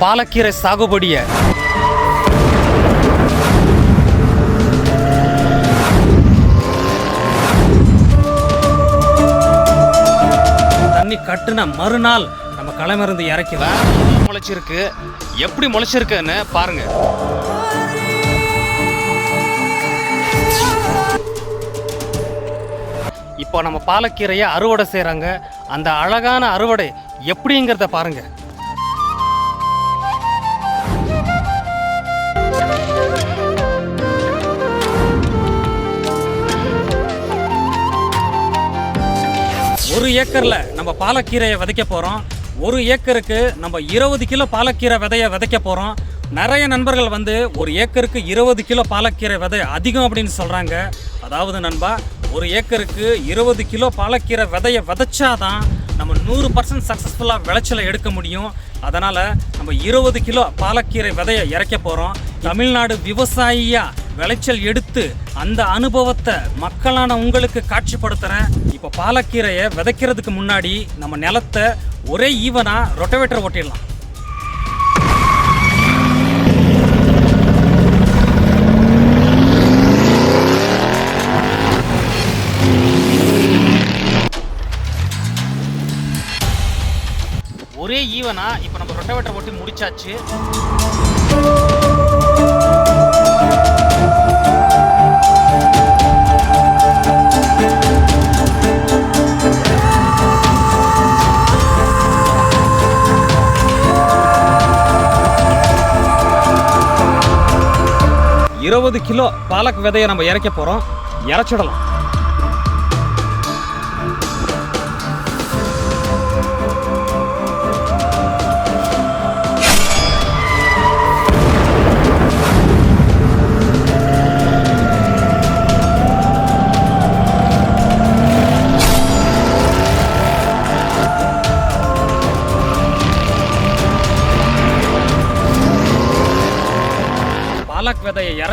பாலக்கீரை சாகுபடியை. தண்ணி கட்டுன மறுநாள் நம்ம களை மருந்து இறக்கி முளைச்சிருக்கு? எப்படி முளைச்சிருக்குன்னு பாருங்க. இப்போ நம்ம பாலக்கீரையை அறுவடை செய்கிறாங்க அந்த அழகான அறுவடை எப்படிங்கிறத பாருங்கள் ஒரு ஏக்கரில் நம்ம பாலக்கீரையை விதைக்க போகிறோம் ஒரு ஏக்கருக்கு நம்ம இருபது கிலோ பாலக்கீரை விதையை விதைக்க போகிறோம் நிறைய நண்பர்கள் வந்து ஒரு ஏக்கருக்கு இருபது கிலோ பாலக்கீரை விதை அதிகம் அப்படின்னு சொல்கிறாங்க அதாவது நண்பா ஒரு ஏக்கருக்கு இருபது கிலோ பாலக்கீரை விதையை விதைச்சாதான் நம்ம நூறு பர்சன்ட் சக்ஸஸ்ஃபுல்லாக விளைச்சலை எடுக்க முடியும். அதனால் நம்ம இருபது கிலோ பாலக்கீரை விதையை இறக்க போகிறோம் தமிழ்நாடு விவசாயியாக விளைச்சல் எடுத்து அந்த அனுபவத்தை மக்களான உங்களுக்கு காட்சிப்படுத்துகிறேன் இப்போ பாலக்கீரையை விதைக்கிறதுக்கு முன்னாடி நம்ம நிலத்தை ஒரே ஈவனாக ரொட்டவேட்டர் ஓட்டிடலாம். ஒரே ஈவனா இப்போ நம்ம ரொட்டவேட்டர் ஓட்டி முடிச்சாச்சு. இருபது கிலோ பாலக் விதையை நம்ம இறக்க போகிறோம் இறச்சிடலாம்.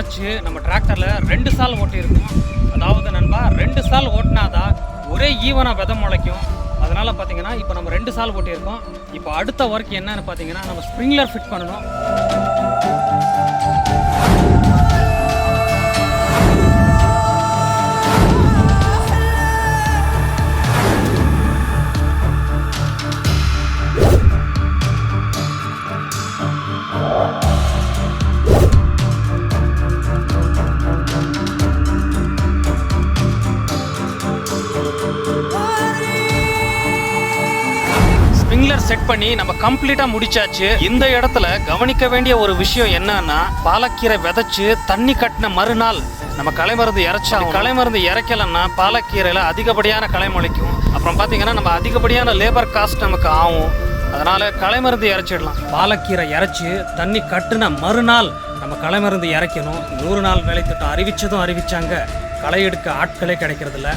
பாலக் நம்ம டிராக்டரில் ரெண்டு சால் ஓட்டியிருக்கோம் அதாவது நண்பா ரெண்டு சால் ஓட்டினாதான் ஒரே ஈவனாக விதை முளைக்கும். அதனால் பார்த்தீங்கன்னா இப்போ நம்ம ரெண்டு சால் ஓட்டியிருக்கோம். இப்போ அடுத்த ஒர்க் என்னன்னு பார்த்தீங்கன்னா நம்ம ஸ்ப்ரிங்லர் ஃபிட் பண்ணணும். செட் பண்ணி நம்ம கம்ப்ளீட்டா முடிச்சாச்சு. இந்த இடத்துல கவனிக்க வேண்டிய ஒரு விஷயம் என்னன்னா பாலக்கீரை விதைச்சு தண்ணி கட்டின மறுநாள் நம்ம களை மருந்து இறைச்சா களை மருந்து இறைக்கலன்னா பாலக்கீரையில அதிகப்படியான களை முளைக்கும். அப்புறம் பாத்தீங்கன்னா நம்ம அதிகப்படியான லேபர் காஸ்ட் நமக்கு ஆகும். அதனால களை மருந்து இறைச்சிடலாம். பாலக்கீரை இறைச்சி தண்ணி கட்டுன மறுநாள் நம்ம களை மருந்து இறைக்கணும். நூறு நாள் வேலை திட்டம் அறிவிச்சதும் அறிவிச்சாங்க. களை எடுக்க ஆட்களே கிடைக்கிறதில்ல.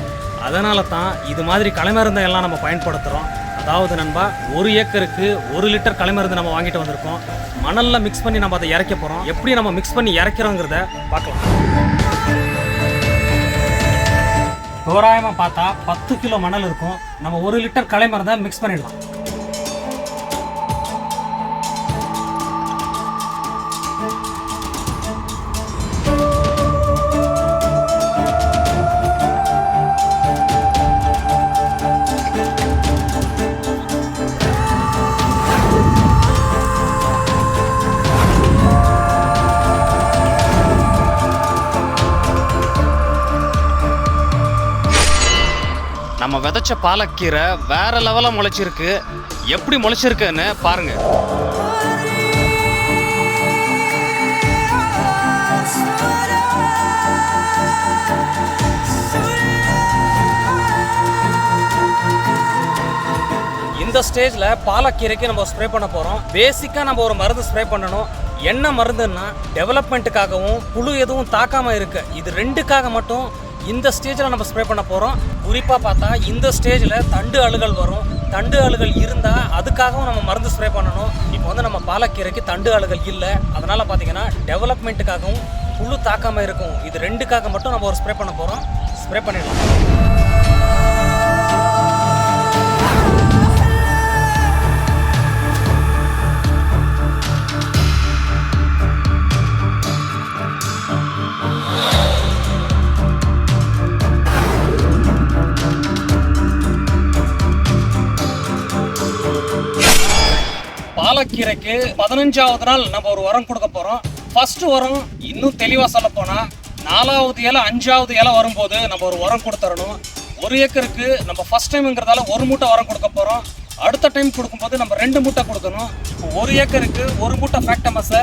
அதனால தான் இது மாதிரி களை மருந்தை எல்லாம் நம்ம பயன்படுத்துகிறோம் அதாவது நண்பா ஒரு ஏக்கருக்கு ஒரு லிட்டர் களை மருந்து நம்ம வாங்கிட்டு வந்திருக்கோம். மணல்ல மிக்ஸ் பண்ணி நம்ம அதை இறக்க போகிறோம் எப்படி நம்ம மிக்ஸ் பண்ணி இறக்கிறோங்கிறத பார்க்கலாம். தோராயமாக பார்த்தா பத்து கிலோ மணல் இருக்கும். நம்ம ஒரு லிட்டர் கலைமருந்தை மிக்ஸ் பண்ணிடலாம். முளைச்ச பாலக்கீரை வேற லெவலாக முளைச்சிருக்கு. எப்படி முளைச்சிருக்குன்னு பாருங்க. இந்த ஸ்டேஜில் பாலக்கீரைக்கு நம்ம ஸ்ப்ரே பண்ண போகிறோம் பேசிக்காக நம்ம ஒரு மருந்து ஸ்ப்ரே பண்ணணும். என்ன மருந்துன்னா டெவலப்மெண்ட்டுக்காகவும் புழு எதுவும் தாக்காமல் இருக்கு. இது ரெண்டுக்காக மட்டும் இந்த ஸ்டேஜில் நம்ம ஸ்ப்ரே பண்ண போகிறோம் குறிப்பாக பார்த்தா இந்த ஸ்டேஜில் தண்டு அழுகல் வரும். தண்டு அழுகல் இருந்தால் அதுக்காகவும் நம்ம மருந்து ஸ்ப்ரே பண்ணணும். இப்போ வந்து நம்ம பாலக்கீரைக்கு தண்டு அழுகல் இல்லை. அதனால் பார்த்தீங்கன்னா டெவலப்மெண்ட்டுக்காகவும் புழு தாக்காமல் இருக்கும். இது ரெண்டுக்காக மட்டும் நம்ம ஒரு ஸ்ப்ரே பண்ண போகிறோம் ஸ்ப்ரே பண்ணிடலாம். பாலக்கீரைக்கு பதினஞ்சாவது நாள் நம்ம ஒரு உரம் கொடுக்க போறோம். ஃபர்ஸ்ட் உரம் இன்னும் தெளிவா சொல்ல போனா நாலாவது இலை அஞ்சாவது இலை வரும்போது நம்ம ஒரு உரம் கொடுத்துடணும் ஒரு ஏக்கருக்கு நம்ம ஃபர்ஸ்ட் டைம்ங்கிறதால ஒரு மூட்டை உரம் கொடுக்க போறோம். அடுத்த டைம் கொடுக்கும்போது நம்ம ரெண்டு மூட்டை கொடுக்கணும். இப்போ ஒரு ஏக்கருக்கு ஒரு மூட்டை ஃபேக்டமஸை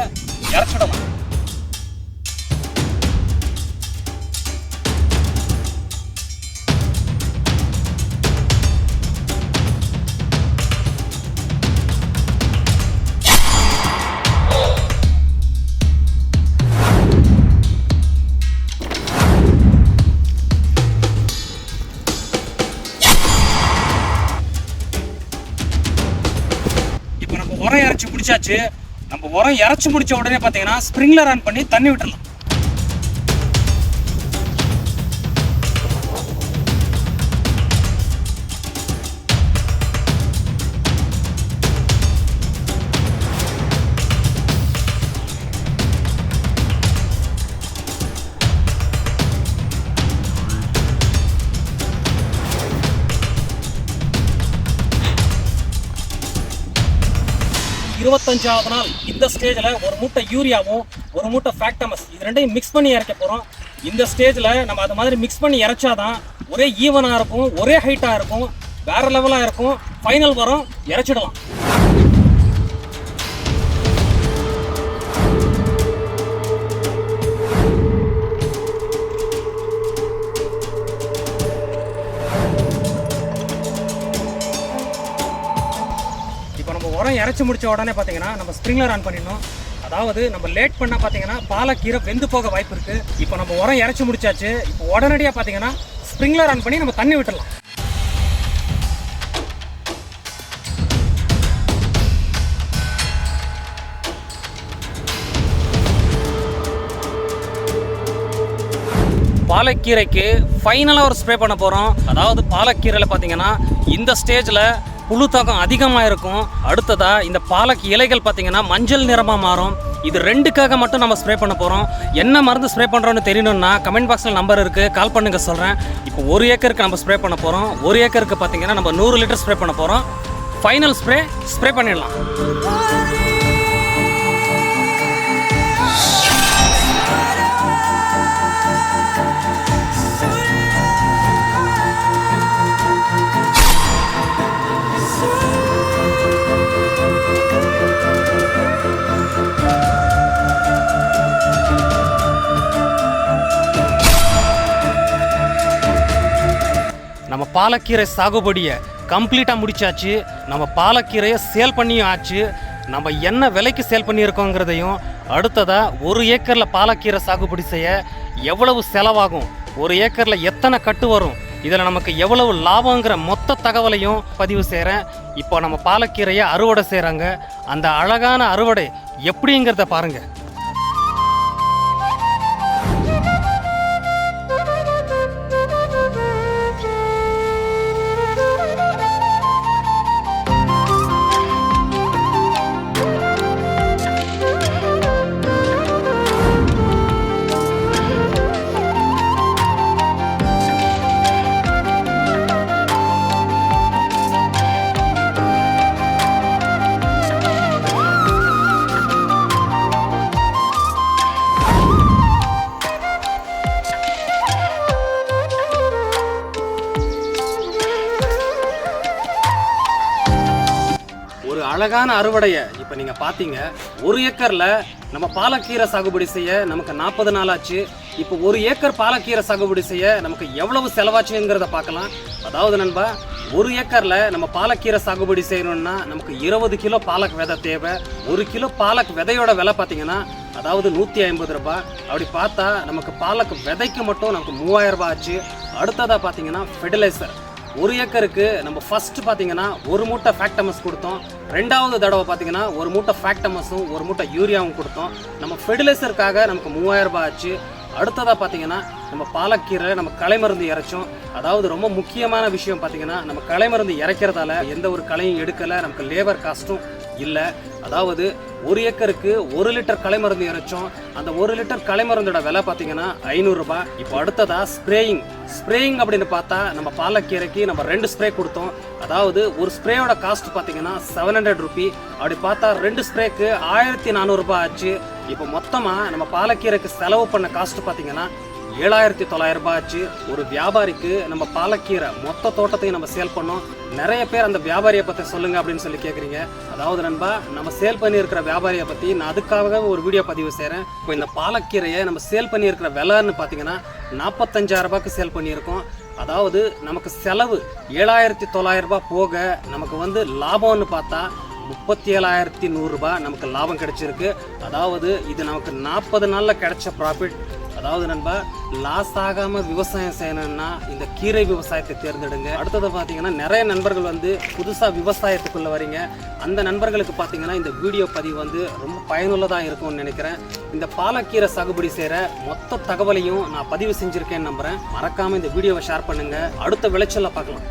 இறச்சிடலாம். நம்ம உரம் இறச்சி முடிச்ச உடனே பார்த்தீங்கன்னா ஸ்ப்ரிங்லர் ஆன் பண்ணி தண்ணி விட்டுடலாம் இருபத்தஞ்சாவது நாள் இந்த ஸ்டேஜில் ஒரு மூட்டை யூரியாவும் ஒரு மூட்டை ஃபேக்டமஸ் இது ரெண்டையும் மிக்ஸ் பண்ணி இறக்க போகிறோம் இந்த ஸ்டேஜில் நம்ம அது மாதிரி மிக்ஸ் பண்ணி இறைச்சாதான் ஒரே ஈவனாக இருக்கும் ஒரே ஹைட்டாக இருக்கும் வேற லெவலாக இருக்கும். ஃபைனல் வரும் இறைச்சிடலாம். இறச்சி முடிச்ச உடனே பார்த்தீங்கன்னா நம்ம ஸ்ப்ரிங்லர் ஆன் பண்ணிடணும். அதாவது நம்ம லேட் பண்ணால் பார்த்தீங்கன்னா பாலக்கீரை வெந்து போக வாய்ப்பு இருக்குது இப்போ நம்ம உரம் இறச்சி முடிச்சாச்சு. இப்போ உடனடியாக பார்த்தீங்கன்னா ஸ்ப்ரிங்லர் ஆன் பண்ணி நம்ம தண்ணி விட்டுடலாம். பாலக்கீரைக்கு ஃபைனலாக ஒரு ஸ்ப்ரே பண்ண போகிறோம் அதாவது பாலக்கீரையில் பார்த்தீங்கன்னா இந்த ஸ்டேஜில் புழு தாக்கம் அதிகமாக இருக்கும் அடுத்ததாக இந்த பாலக் இலைகள் பார்த்தீங்கன்னா மஞ்சள் நிறமாக மாறும். இது ரெண்டுக்காக மட்டும் நம்ம ஸ்ப்ரே பண்ண போகிறோம் என்ன மருந்து ஸ்ப்ரே பண்ணுறோன்னு தெரியணும்னா கமெண்ட் பாக்ஸில் நம்பர் இருக்குது கால் பண்ணுங்க சொல்கிறேன் இப்போ ஒரு ஏக்கருக்கு நம்ம ஸ்ப்ரே பண்ண போகிறோம் ஒரு ஏக்கருக்கு பார்த்தீங்கன்னா நம்ம நூறு லிட்டர் ஸ்ப்ரே பண்ண போகிறோம் ஃபைனல் ஸ்ப்ரே ஸ்ப்ரே பண்ணிடலாம். நம்ம பாலக்கீரை சாகுபடியை கம்ப்ளீட்டாக முடிச்சாச்சு. நம்ம பாலக்கீரையை சேல் பண்ணியும் ஆச்சு. நம்ம என்ன விலைக்கு சேல் பண்ணியிருக்கோங்கிறதையும் அடுத்ததாக ஒரு ஏக்கரில் பாலக்கீரை சாகுபடி செய்ய எவ்வளவு செலவாகும்? ஒரு ஏக்கரில் எத்தனை கட்டு வரும்? இதில் நமக்கு எவ்வளவு லாபங்கிற மொத்த தகவலையும் பதிவு செய்கிறேன் இப்போ நம்ம பாலக்கீரையை அறுவடை செய்கிறாங்க அந்த அழகான அறுவடை எப்படிங்கிறத பாருங்கள் ஒரு அழகான அறுவடையை இப்போ நீங்கள் பார்த்தீங்க ஒரு ஏக்கரில் நம்ம பாலக்கீரை சாகுபடி செய்ய நமக்கு நாற்பது நாள் ஆச்சு இப்போ ஒரு ஏக்கர் பாலக்கீரை சாகுபடி செய்ய நமக்கு எவ்வளவு செலவாச்சுங்கிறத பார்க்கலாம் அதாவது நண்பா ஒரு ஏக்கரில் நம்ம பாலக்கீரை சாகுபடி செய்யணும்னா நமக்கு இருபது கிலோ பாலக் விதை தேவை. ஒரு கிலோ பாலக் விதையோட விலை பார்த்தீங்கன்னா அதாவது நூற்றி ஐம்பது ரூபாய் அப்படி பார்த்தா நமக்கு பாலக் விதைக்கு மட்டும் நமக்கு மூவாயிரம் ரூபாய் ஆச்சு. அடுத்ததாக பார்த்தீங்கன்னா ஃபெர்டிலைசர் ஒரு ஏக்கருக்கு நம்ம ஃபர்ஸ்ட் பார்த்தீங்கன்னா ஒரு மூட்டை ஃபேக்டமஸ் கொடுத்தோம். ரெண்டாவது தடவை பார்த்தீங்கன்னா ஒரு மூட்டை ஃபேக்டமஸும் ஒரு மூட்டை யூரியாவும் கொடுத்தோம். நம்ம ஃபெர்டிலைசருக்காக நமக்கு மூவாயிரம் ரூபாய் ஆச்சு. அடுத்ததாக பார்த்தீங்கன்னா நம்ம பாலக்கீரை நம்ம களை மருந்து இறைச்சோம். அதாவது ரொம்ப முக்கியமான விஷயம் பார்த்தீங்கன்னா நம்ம களை மருந்து இறைக்கிறதால எந்த ஒரு களையும் எடுக்கலை. நமக்கு லேபர் காஸ்ட்டும் இல்லை. அதாவது ஒரு ஏக்கருக்கு ஒரு லிட்டர் கலைமருந்து இறைச்சோம். அந்த ஒரு லிட்டர் கலைமருந்தோட விலை பார்த்தீங்கன்னா ஐநூறுரூபா இப்போ அடுத்ததா ஸ்ப்ரேயிங் ஸ்ப்ரேயிங் அப்படின்னு பார்த்தா நம்ம பாலக்கீரைக்கு நம்ம ரெண்டு ஸ்ப்ரே கொடுத்தோம். அதாவது ஒரு ஸ்ப்ரேயோட காஸ்ட் பார்த்தீங்கன்னா செவன் ஹண்ட்ரட் ருபி அப்படி பார்த்தா ரெண்டு ஸ்ப்ரேக்கு ஆயிரத்தி நானூறுரூபா ஆச்சு. இப்போ மொத்தமாக நம்ம பாலக்கீரைக்கு செலவு பண்ண காஸ்ட் பார்த்தீங்கன்னா ஏழாயிரத்தி தொள்ளாயிரம் ரூபாய் ஆச்சு ஒரு வியாபாரிக்கு நம்ம பாலக்கீரை மொத்த தோட்டத்தையும் நம்ம சேல் பண்ணோம். நிறைய பேர் அந்த வியாபாரியை பற்றி சொல்லுங்க அப்படின்னு சொல்லி கேட்குறீங்க அதாவது நண்பா நம்ம சேல் பண்ணியிருக்கிற வியாபாரியை பற்றி நான் அதுக்காக ஒரு வீடியோ பதிவு செய்கிறேன் இப்போ இந்த பாலக்கீரையை நம்ம சேல் பண்ணியிருக்கிற விலைன்னு பார்த்தீங்கன்னா நாற்பத்தஞ்சாயிரம் ரூபாய்க்கு சேல் பண்ணியிருக்கோம். அதாவது நமக்கு செலவு ஏழாயிரத்தி தொள்ளாயிரம் ரூபாய் போக நமக்கு வந்து லாபம்னு பார்த்தா முப்பத்தி ஏழாயிரத்தி நூறுரூபா நமக்கு லாபம் கிடைச்சிருக்கு. அதாவது இது நமக்கு நாற்பது நாளில் கிடைச்ச ப்ராஃபிட் அதாவது நண்பா லாஸ் ஆகாமல் விவசாயம் செய்யணும்னா இந்த கீரை விவசாயத்தை தேர்ந்தெடுங்க. அடுத்தது பார்த்தீங்கன்னா நிறைய நண்பர்கள் வந்து புதுசாக விவசாயத்துக்குள்ளே வரீங்க. அந்த நண்பர்களுக்கு பார்த்தீங்கன்னா இந்த வீடியோ பதிவு வந்து ரொம்ப பயனுள்ளதாக இருக்கும்னு நினைக்கிறேன். இந்த பாலக்கீரை சாகுபடி செய்கிற மொத்த தகவலையும் நான் பதிவு செஞ்சுருக்கேன்னு நம்புகிறேன் மறக்காமல் இந்த வீடியோவை ஷேர் பண்ணுங்கள் அடுத்த விளைச்சலில் பார்க்கலாம்.